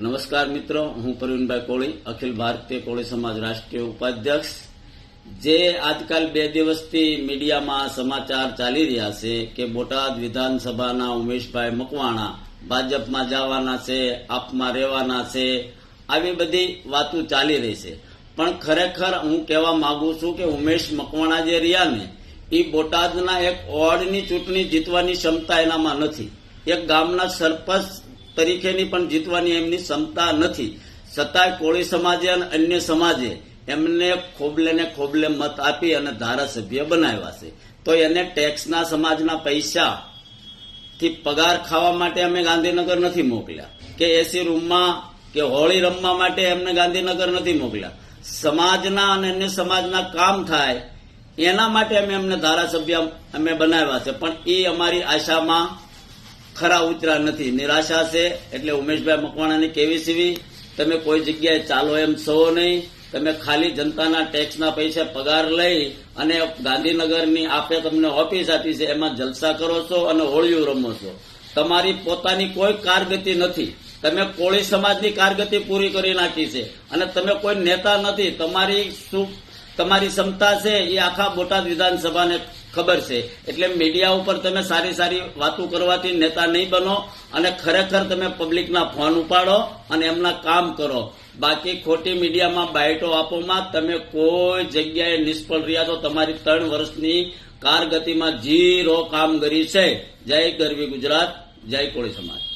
નમસ્કાર મિત્રો, હું પ્રવીણભાઈ કોળી, અખિલ ભારતીય કોળી સમાજ રાષ્ટ્રીય ઉપાધ્યક્ષ. જે આજકાલ બે દિવસથી મીડિયામાં સમાચાર ચાલી રહ્યા છે કે બોટાદ વિધાનસભાના ઉમેશભાઈ મકવાણા ભાજપમાં જવાના છે, આપમાં રહેવાના છે, આવી બધી વાતો ચાલી રહી છે. પણ ખરેખર હું કહેવા માંગુ છું કે ઉમેશ મકવાણા જે રહ્યા ને, એ બોટાદના એક વોર્ડની ચૂંટણી જીતવાની ક્ષમતા એનામાં નથી. એક ગામના સરપંચ તરીકેની પણ જીતવાની એમની ક્ષમતા નથી. છતાંય કોળી સમાજે અને અન્ય સમાજે એમને ખોબલે ને ખોબલે મત આપી અને ધારાસભ્ય બનાવ્યા છે. તો એને ટેક્સના સમાજના પૈસા થી પગાર ખાવા માટે અમે ગાંધીનગર નથી મોકલ્યા. કે એસી રૂમમાં, કે હોળી રમવા માટે એમને ગાંધીનગર નથી મોકલ્યા. સમાજના અને અન્ય સમાજના કામ થાય, એના માટે અમે એમને ધારાસભ્ય અમે બનાવ્યા છે. પણ એ અમારી આશામાં ખરા ઉતરા નથી. નિરાશા છે એટલે ઉમેશભાઈ મકવાણાની કેવી સીવી, તમે કોઈ જગ્યાએ ચાલો એમ છો નહીં. તમે ખાલી જનતાના ટેક્સના પૈસા પગાર લઈ અને ગાંધીનગરની આપે તમને ઓફિસ આપી છે. એમાં જલસા કરો છો અને હોળિયું રમો છો. તમારી પોતાની કોઈ કારગતિ નથી. તમે કોળી સમાજની કારગતિ પૂરી કરી નાખી છે. અને તમે કોઈ નેતા નથી. તમારી શું, તમારી ક્ષમતા છે એ આખા બોટાદ વિધાનસભાને ખબર છે. એટલે મીડિયા ઉપર તમે સારી સારી વાતો કરવાથી નેતા નહીં બનો અને ખરેખર તમે પબ્લિકના ફોન ઉપાડો અને એમના કામ કરો. બાકી ખોટી મીડિયામાં બાઇટો આપોમાં તમે કોઈ જગ્યાએ નિષ્ફળ રહ્યા તો તમારી ત્રણ વર્ષની કારગતિમાં જીરો કામગીરી છે. જય ગરવી ગુજરાત, જય કોળી સમાજ.